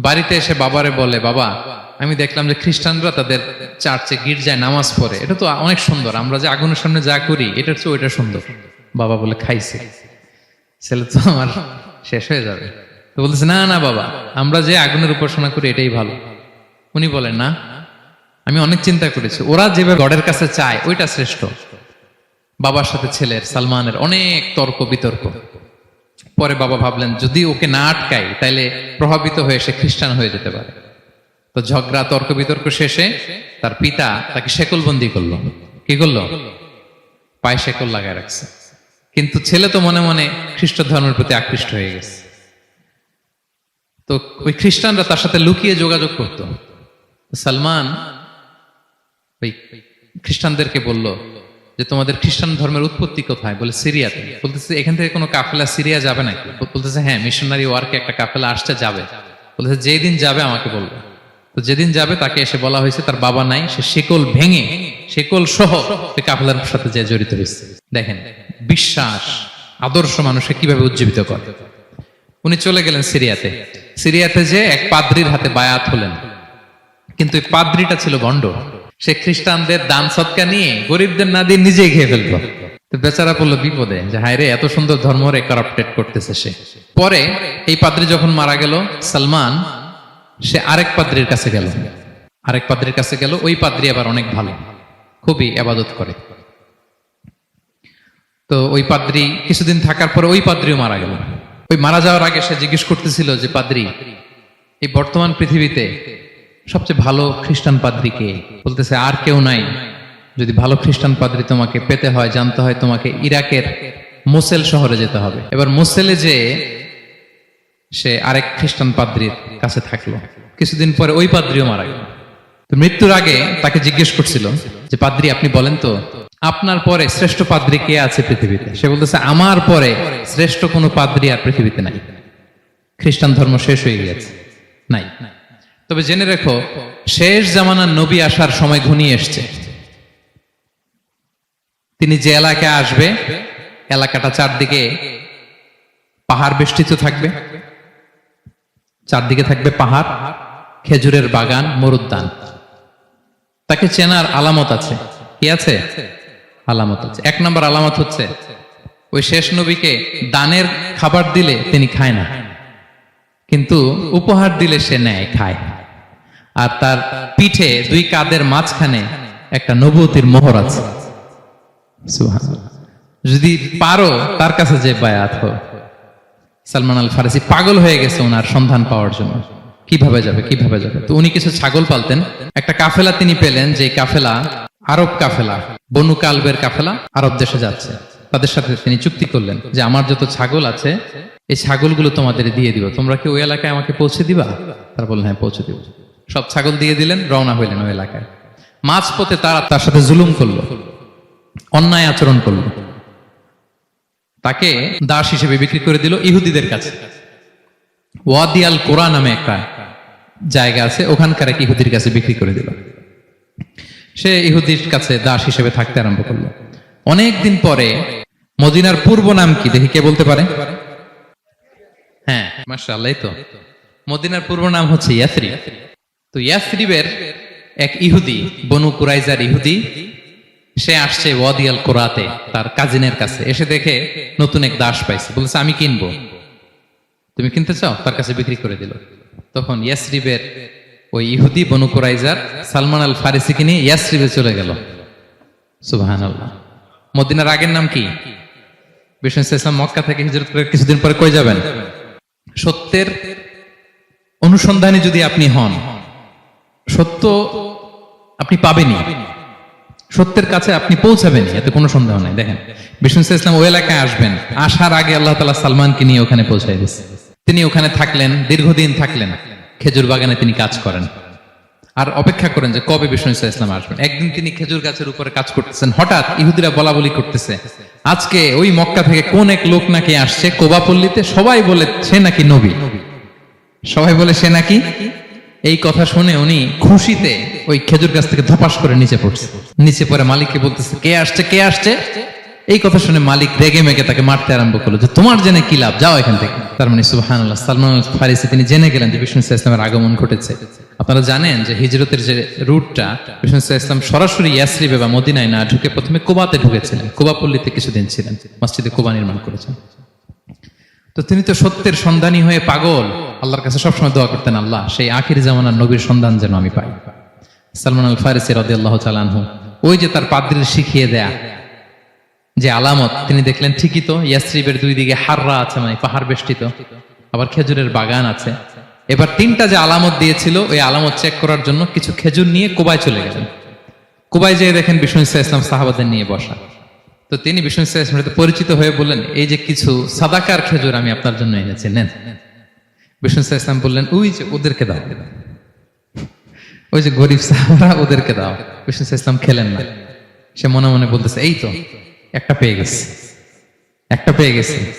বাড়িতে এসে বাবারে বলে, বাবা, আমি দেখলাম যে খ্রিস্টানরা তাদের চার্চে গির্জায় নামাজ পড়ে। এটা তো অনেক সুন্দর। আমরা যে আগুনের সামনে যা করি, এটার চেয়ে ওইটা সুন্দর। বাবা বলে, খাইছে। ছেলে তো আমার শেষ হয়ে যাবে। তো বলতেছে, না না, বাবা, আমরা যে আগুনের উপাসনা করি, এটাই ভালো। উনি বলেন না, আমি অনেক চিন্তা করেছি। ওরা যেভাবে গডের কাছে চায়, ওইটা শ্রেষ্ঠ। বাবার সাথে ছেলের, সালমানের অনেক তর্ক বিতর্ক পরে বাবা ভাবলেন, যদি ওকে না আটকাই, তাইলে প্রভাবিত হয়ে সে খ্রিস্টান হয়ে যেতে পারে। তো ঝগড়া তর্ক বিতর্ক শেষে তার পিতা তাকে শেকলবন্দি করল। কি করল? পায়ে শেকল লাগায় রাখছে। কিন্তু ছেলে তো মনে মনে খ্রিস্ট ধর্মের প্রতি আকৃষ্ট হয়ে গেছে। তো ওই খ্রিস্টানরা তার সাথে লুকিয়ে যোগাযোগ করত। সালমান ওই খ্রিস্টানদেরকে বলল যে তোমাদের খ্রিস্টান ধর্মের উৎপত্তি কোথায়? বলে সিরিয়াতে। বলতেছে, এখান থেকে কোনো কাফেলা সিরিয়া যাবে নাকি? বলতেছে হ্যাঁ মিশনারি ওয়ার্কে একটা কাফেলা আসছে, যাবে। বলতেছে, যেদিন যাবে আমাকে বলবে। তো যেদিন যাবে তাকে এসে বলা হয়েছে, তার বাবা নাই, সে শেকল ভেঙে, শেকল সহ ওই কাফেলার সাথে যে জড়িত হয়েছে। দেখেন, বিশ্বাস আদর্শ মানুষকে কীভাবে উজ্জীবিত করে? উনি চলে গেলেন সিরিয়াতে। সিরিয়াতে যে এক পাদ্রির হাতে বায়াত হলেন। কিন্তু এই পাদ্রিটা ছিল গন্ড। সে খ্রিস্টানদের দান সৎকা নিয়ে গরিবদের না দিয়ে নিজেই খেয়ে ফেলতো বেচারা পড়ল বিপদে। যে হায় রে, এত সুন্দর ধর্ম রে কারাপ্টেড করতেছে সে। পরে এই পাদ্রি যখন মারা গেল, সালমান, সে আরেক পাদ্রির কাছে গেল। আরেক পাদ্রির কাছে গেল, ওই পাদ্রি আবার অনেক ভালো, খুবই আবাদত করে। তো ওই পাদ্রি কিছুদিন থাকার পরে ওই পাদ্রিও মারা গেল। ওই মারা যাওয়ার আগে সে জিজ্ঞেস করতেছিল যে, পাদ্রি, এই বর্তমান পৃথিবীতে সবচেয়ে ভালো খ্রিস্টান পাদ্রি কে বলতেছে, আর কেউ নাই। যদি ভালো খ্রিস্টান পাদ্রি তোমাকে পেতে হয়, জানতে হয় তোমাকে ইরাকের মোসেল শহরে যেতে হবে। এবার মোসেলে যে সে আরেক খ্রিস্টান পাদ্রির কাছে থাকল। কিছুদিন পরে ওই পাদ্রিও মারা গেল। তো মৃত্যুর আগে তাকে জিজ্ঞেস করছিল যে, পাদ্রি, আপনি বলেন তো, আপনার পরে শ্রেষ্ঠ পাদ্রি কে আছে পৃথিবীতে? সে বলতেছে, আমার পরে শ্রেষ্ঠ কোনো পাদ্রি আর পৃথিবীতে নাই। খ্রিস্টান ধর্ম শেষ হয়ে গিয়েছে। নাই। তবে জেনে রেখো, শেষ জামানার নবী আসার সময় ঘনিয়ে এসছে। তিনি যে এলাকায় আসবে, এলাকাটা চারদিকে পাহাড় বেষ্টিত থাকবে। চারদিকে থাকবে পাহাড়, খেজুরের বাগান, মরুদ্যান। তাকে চেনার আলামত আছে। কি আছে? আলামত আছে। এক নম্বর আলামত হচ্ছে, ওই শেষ নবীকে দানের খাবার দিলে তিনি খায় না। কিন্তু উপহার দিলে সে নেয়, খায়। আর তার পিঠে দুই কাদের মাঝখানে একটা নবতির মোহর আছে। যদি পারো, তার কাছে যে বায়াত হোক। সালমান আল ফারসি পাগল হয়ে গেছে ওনার সন্ধান পাওয়ার জন্য। কীভাবে যাবে কীভাবে যাবে? তো উনি কিছু ছাগল পালতেন। একটা কাফেলা তিনি পেলেন, যে কাফেলা আরব কাফেলা, বনু কালবের কাফেলা আরব দেশে যাচ্ছে। তাদের সাথে তিনি চুক্তি করলেন যে আমার যত ছাগল আছে, এই ছাগলগুলো তোমাদের দিয়ে দিব। তোমরা কি ওই এলাকায় আমাকে পৌঁছে দিবা? তারা বললেন হ্যাঁ পৌঁছে দিব। সব ছাগল দিয়ে দিলেন, রওনা হইলেন ওই এলাকায়। মাঝপথে তারা তার সাথে জুলুম করল, অন্যায় আচরণ করল। তাকে দাস হিসেবে বিক্রি করে দিল ইহুদিদের কাছে। ওয়াদিয়াল কোরআ নামে একটা জায়গা আছে, ওখানকার এক ইহুদির কাছে বিক্রি করে দিল। সে ইহুদির কাছে দাস হিসেবে থাকতে আরম্ভ করল। অনেক দিন পরে মদিনার পূর্ব নাম কি, দেখি কে বলতে পারে? হ্যাঁ মার্শাল্লাহ তো। মদিনার পূর্ব নাম হচ্ছে ইয়াসরি তো ইয়াসরিবের এক ইহুদি, বনু কুরাইজার ইহুদি, সে আসছে ওয়াদিয়াল কোরাতে, তার কাজিনের কাছে। এসে দেখে নতুন এক দাস পাইছে। বলছে, আমি কিনবো। তুমি কিনতে চাও? তার কাছে বিক্রি করে দিল। তখন ইয়াসরিবের ওই ইহুদি, বনু কুরাইজার, সালমান আল ফারিসিকে নিয়ে ইয়াসরিবে চলে গেল। সুবাহান মদিনার আগের নাম কি? বিষ্ণু ইসলাম মক্কা থেকে হিজরত করে কিছুদিন পরে কই যাবেন? সত্যের অনুসন্ধানে যদি আপনি হন সত্য আপনি পাবেনই। সত্যের কাছে আপনি পৌঁছাবেন এতে কোনো সন্দেহ নাই। দেখেন, বিষ্ণু ইসলাম ওই এলাকায় আসবেন, আসার আগে আল্লাহ তালা সালমানকে নিয়ে ওখানে পৌঁছাই দিচ্ছে তিনি ওখানে থাকলেন, দীর্ঘদিন থাকলেন, খেজুর বাগানে তিনি কাজ করেন। আর অপেক্ষা করেন যে কবে বিষ্ণু ইসলাম আসবেন। একদিন তিনি খেজুর গাছের উপরে কাজ করতেছেন, হঠাৎ ইহুদিরা বলা বলি করতেছে, আজকে ওই মক্কা থেকে কোন এক লোক নাকি আসছে, কোবাপল্লীতে সবাই বলে সে নাকি নবী। সবাই বলে সে নাকি এই কথা শুনে উনি খুশিতে ওই খেজুর গাছ থেকে ধপাস করে নিচে পড়ছে। নিচে পরে মালিককে বলতেছে, কে আসছে কে আসছে? এই কথা শুনে মালিক রেগে মেগে তাকে মারতে আরম্ভ করল যে, তোমার জেনে কি লাভ? যাও এখান থেকে। তার মানে সুবাহান সালমান আল ফারিসি তিনি জেনে গেলেন যে বিষ্ণু ইসলাম ইসলামের আগমন ঘটেছে। আপনারা জানেন যে হিজরতের যে রুটটা, বিষ্ণু ইসলাম সরাসরি ইয়াসরিবে বা মদিনায় না ঢুকে প্রথমে কোবাতে ঢুকেছিলেন। কোবাপল্লীতে কিছুদিন ছিলেন, মসজিদে কোবা নির্মাণ করেছেন। তো তিনি তো সত্যের সন্ধানী হয়ে পাগল। আল্লাহর কাছে সবসময় দোয়া করতেন, আল্লাহ, সেই আখির জামানার নবীর সন্ধান যেন আমি পাই। সালমান আল ফারিসি রদি আল্লাহ চালানহু ওই যে তার পাদ্রির শিখিয়ে দেয়া, যে আলামত, তিনি দেখলেন ঠিকই তো, ইয়াসরিবের দুই দিকে হাররা আছে মানে পাহাড় বেষ্টিত, আবার খেজুরের বাগান আছে। এবার তিনটা যে আলামত দিয়েছিল, ওই আলামত চেক করার জন্য কিছু খেজুর নিয়ে কোবায় চলে গেলেন। কোবায় যেয়ে দেখেন বিষ্ণু ইসা ইসলাম সাহাবাদের নিয়ে বসা। তো তিনি বিষ্ণু ইসা ইসলামের পরিচিত হয়ে বললেন, এই যে কিছু সাদাকার খেজুর আমি আপনার জন্য এনেছি, নেন। বিষ্ণু ইসা ইসলাম বললেন, ওই যে ওদেরকে দাও। ওই যে গরিব সাহাবারা ওদেরকে দাও। বিষ্ণু ইসা ইসলাম খেলেন না। সে মনে মনে বলতেছে, এই তো, একটা পেয়ে গেছে। একটা পেয়ে গেছে।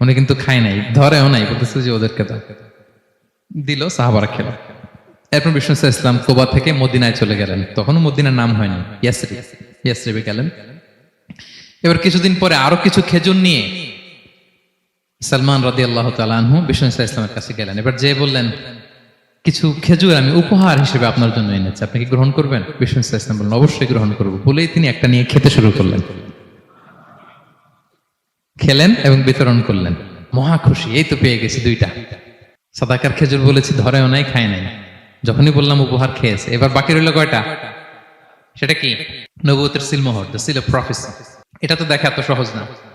উনি কিন্তু খায় নাই, ধরেও নাই, বলতেছে যে ওদেরকে দাও। দিল, সাহাবারা খেল। এরপর বিষ্ণু ইসা ইসলাম কোবা থেকে মদিনায় চলে গেলেন। তখনও মদিনার নাম হয়নি ইয়াসরি ইয়াসরিবে গেলেন। এবার কিছুদিন পরে আরও কিছু খেজুর নিয়ে সালমান রাদি আল্লাহ তালু বিষ্ণু ইসা ইসলামের কাছে গেলেন। এবার যে বললেন, কিছু খেজুর আমি উপহার হিসেবে আপনার জন্য এনেছি, আপনি কি গ্রহণ করবেন? বিষ্ণু ইসা ইসলাম বললেন, অবশ্যই গ্রহণ করব। বলেই তিনি একটা নিয়ে খেতে শুরু করলেন। খেলেন এবং বিতরণ করলেন। মহা খুশি, এই তো পেয়ে গেছি দুইটা। সাদাকার খেজুর বলেছি, ধরেও নাই, খায় নাই। যখনই বললাম উপহার খেয়েছে, এবার বাকি রইল কয়টা? সেটা কি? নবুতের সিলমোহর দ্য সিল অফ প্রফেসি এটা তো দেখা এত সহজ না।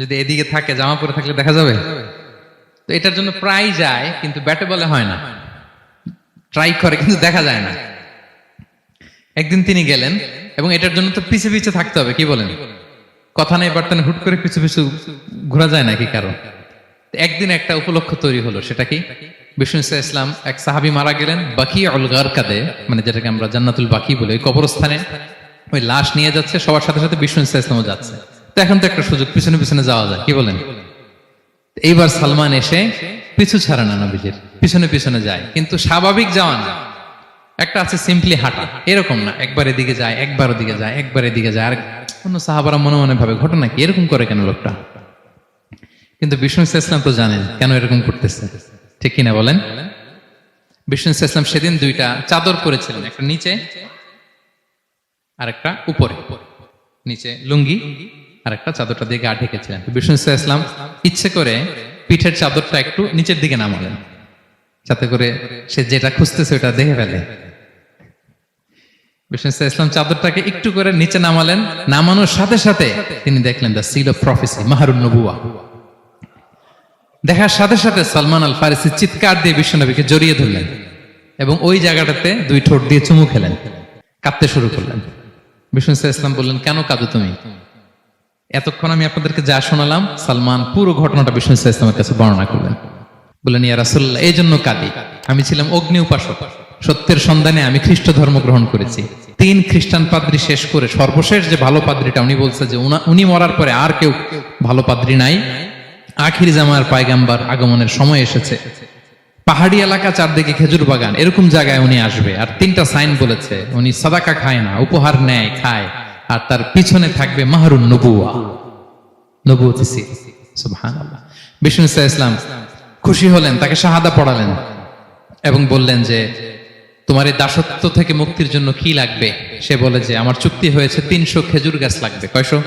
যদি এদিকে থাকে জামা পরে থাকলে দেখা যাবে? তো এটার জন্য প্রায় যায়, কিন্তু ব্যাটে বলে হয় না। ট্রাই করে, কিন্তু দেখা যায় না। একদিন তিনি গেলেন, এবং এটার জন্য তো পিছে পিছে থাকতে হবে, কি বলেন? কথা নেই বার্তানে হুট করে পিছু পিছু ঘোরা যায় নাকি কারও? একদিন একটা উপলক্ষ তৈরি হলো, সেটা কি? বিষ্ণু ইসলাম এক সাহাবি মারা গেলেন বাকি অলগার কাদে মানে যেটাকে আমরা জান্নাতুল বাকি বলি, ওই কবরস্থানে। ওই লাশ নিয়ে যাচ্ছে, সবার সাথে সাথে বিষ্ণু ইসা ইসলামও যাচ্ছে। এখন তো একটা সুযোগ, পিছনে পিছনে যাওয়া যায়, কি বলেন? এইবার সালমান এসে পিছু ছাড়ে না নবীজির, পিছনে পিছনে যায়, কিন্তু স্বাভাবিক যাওয়া না। একটা আছে সিম্পলি হাঁটা, এরকম না, একবার এদিকে যায়, একবার ওদিকে যায়, একবার এদিকে যায়, আর অন্য সাহাবারা মনে মনে ভাবে, ঘটনা কি? এরকম করে কেন লোকটা? কিন্তু বিষ্ণু ইসলাম তো জানেন কেন এরকম করতেছে, ঠিক কিনা বলেন? বিষ্ণু ইসলাম সেদিন দুইটা চাদর পরেছিলেন, একটা নিচে আর একটা উপরে, নিচে লুঙ্গি আর একটা চাদরটা দিয়ে গা ঢেকেছিলেন। বিষ্ণু ইসলাম ইচ্ছে করে পিঠের চাদরটা একটু নিচের দিকে নামালেন। যাতে করে সে যেটা খুঁজতেছে ওটা দেখে ফেলে। বিষ্ণু ইসলাম চাদরটাকে একটু করে নিচে নামালেন। নামানোর সাথে সাথে তিনি দেখলেন দ্য সিল অফ প্রফেসি দেখার সাথে সাথে সালমান আল ফারিসি চিৎকার দিয়ে বিশ্বনবীকে জড়িয়ে ধরলেন এবং ওই জায়গাটাতে দুই ঠোঁট দিয়ে চুমু খেলেন। কাঁদতে শুরু করলেন। বিষ্ণু ইসলাম বললেন, কেন কাঁদো তুমি? এতক্ষণ আমি আপনাদেরকে যা শোনালাম, সালমান পুরো ঘটনাটা বিষ্ণু ইসলামের কাছে বর্ণনা করলেন। বললেন, ইয়া রাসুল্লাহ এই জন্য কাঁদি। আমি ছিলাম অগ্নি উপাসক। সত্যের সন্ধানে আমি খ্রিস্ট ধর্ম গ্রহণ করেছি। তিন খ্রিস্টান পাদ্রি শেষ করে সর্বশেষ যে ভালো পাদ্রিটা উনি বলছে যে উনি মরার পরে আর কেউ ভালো পাদ্রি নাই। আখির জামার পায়গাম্বার আগমনের সময় এসেছে। পাহাড়ি এলাকা চারদিকে খেজুর বাগান। এরকম জায়গায় উনি আসবে। আর তিনটা সাইন বলেছে, উনি সাদাকা খায় না, উপহার নেয়, খায়। আর তার পিছনে থাকবে মাহরুন নবুয়া। নবুয়তি সিল। বিষ্ণু ইসা ইসলাম খুশি হলেন, তাকে শাহাদা পড়ালেন এবং বললেন যে, তোমার এই দাসত্ব থেকে মুক্তির জন্য কি লাগবে? সে বলে যে, আমার চুক্তি হয়েছে তিনশো খেজুর গাছ লাগবে। কয়শো?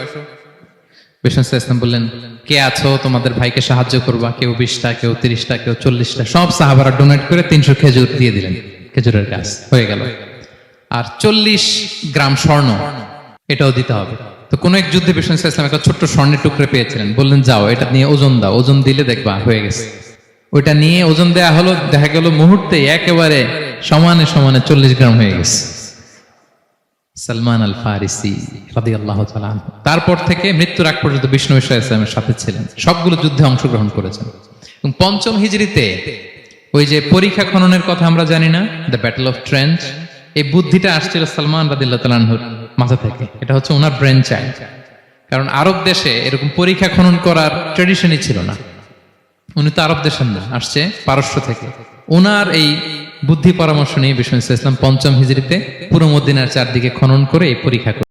বিষ্ণু ইসা ইসলাম বললেন, কে আছো? তোমাদের ভাইকে সাহায্য করবা? কেউ বিশটা, কেউ তিরিশটা, কেউ চল্লিশটা? সব সাহাবারা ডোনেট করে তিনশো খেজুর দিয়ে দিলেন, খেজুরের গাছ। হয়ে গেল। আর চল্লিশ গ্রাম স্বর্ণ এটাও দিতে হবে। তো কোন এক যুদ্ধে বিষ্ণু ইসলাম একটা ছোট্ট স্বর্ণের টুকরে পেয়েছিলেন। বললেন, যাও, এটা নিয়ে ওজন দাও, ওজন দিলে দেখবা হয়ে গেছে। ওইটা নিয়ে ওজন দেয়া হলো, দেখা গেল মুহূর্তে একেবারে সমানে সমানে চল্লিশ গ্রাম হয়ে গেছে। সালমান আল ফারিসি রাদি আল্লাহ তারপর থেকে মৃত্যুর আগ পর্যন্ত বিষ্ণু ইসা ইসলামের সাথে ছিলেন। সবগুলো যুদ্ধে অংশগ্রহণ করেছেন। এবং পঞ্চম হিজড়িতে ওই যে পরীক্ষা খননের কথা আমরা জানি না, দ্য ব্যাটল অফ ট্রেঞ্চ, এই বুদ্ধিটা আসছিল সালমান রাদিল্লাহ তালাহুর মাথা থেকে। এটা হচ্ছে ওনার ব্রেন চাইল্ড কারণ আরব দেশে এরকম পরীক্ষা খনন করার ট্রেডিশনই ছিল না। উনি তো আরব দেশের না, আসছে পারস্য থেকে। ওনার এই বুদ্ধি পরামর্শ নিয়ে বিষ্ণু ইসলাম পঞ্চম হিজড়িতে পুরো মদিনার চারদিকে খনন করে এই পরীক্ষা